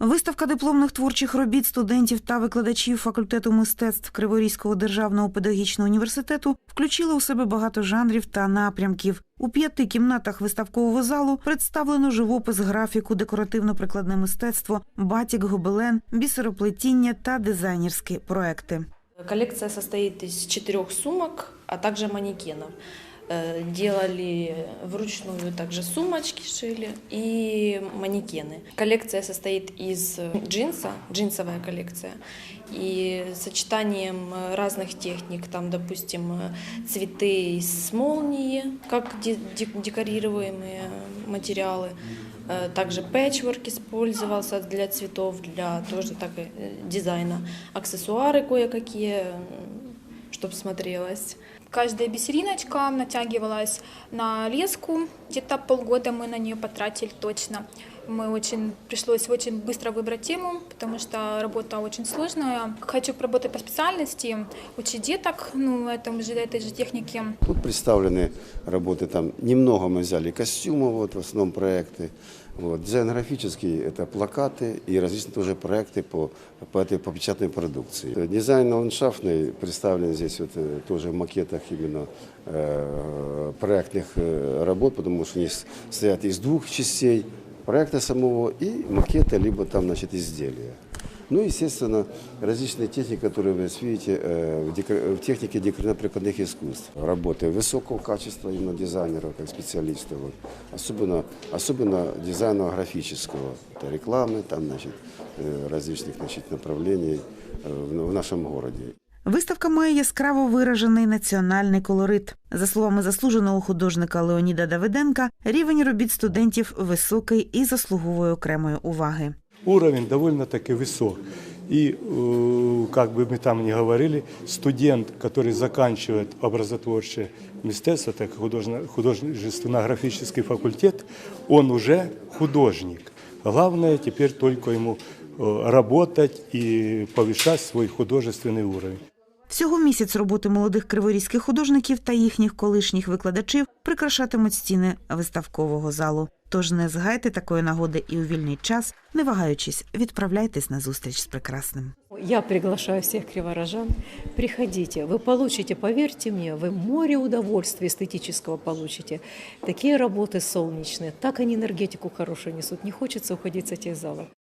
Виставка дипломних творчих робіт студентів та викладачів факультету мистецтв Криворізького державного педагогічного університету включила у себе багато жанрів та напрямків. У п'яти кімнатах виставкового залу представлено живопис, графіку, декоративно-прикладне мистецтво, батік, гобелен, бісероплетіння та дизайнерські проекти. Коллекция состоит из четырех сумок, а также манекенов. Э, Делали вручную также сумочки шили и манекены. Коллекция состоит из джинса, джинсовая коллекция, и сочетанием разных техник, там, допустим, цветы из молнии, как де- де- декорируемые материалы, Э, Также пэтчворк использовался для цветов, для тоже так и, э, дизайна. Аксессуары кое-какие, чтобы смотрелось. Каждая бисериночка натягивалась на леску. Где-то полгода мы на нее потратили точно. Мы очень пришлось очень быстро выбрать тему, потому что работа очень сложная. Хочу работать по специальности, учить деток, ну, этому же, этой же технике. Тут представлены работы, там немного мы взяли костюмы, вот, в основном проекты. Вот. Дизайн графический – это плакаты и различные тоже проекты по, по этой по печатной продукции. Э, Дизайн ландшафтный представлен здесь вот, э, тоже в макетах именно э, проектных э, работ, потому что они с- стоят из двух частей проекта самого и макета, либо там значит, изделия. Ну, естественно, различные техники, которые вы видите э, в, деко- в технике декоративно-прикладных искусств. Работы высокого качества именно дизайнеров, как специалистов. Вот. Особенно, особенно дизайна графического. Это рекламы, там, значит, э, различных значит, направлений э, в в нашем городе. Виставка має яскраво виражений національний колорит. За словами заслуженого художника Леоніда Давиденка, рівень робіт студентів високий і заслуговує окремої уваги. уровень довольно-таки высок. И, э, как бы мы там ни говорили, студент, который заканчивает образотворчее мистецтво, так художественно- художественно-графический факультет, он уже художник. Главное теперь только ему э, работать и повышать свой художественный уровень. Всього місяць роботи молодих криворізьких художників та їхніх колишніх викладачів прикрашатимуть стіни виставкового залу. Тож не згайте такої нагоди і у вільний час, не вагаючись, відправляйтесь на зустріч з прекрасним. Я приглашаю всех криворожан. Приходите, вы получите, поверьте мне, вы море удовольствия эстетического получите. Такие работы солнечные, так они энергетику хорошую несут. Не хочется уходить с этих залов.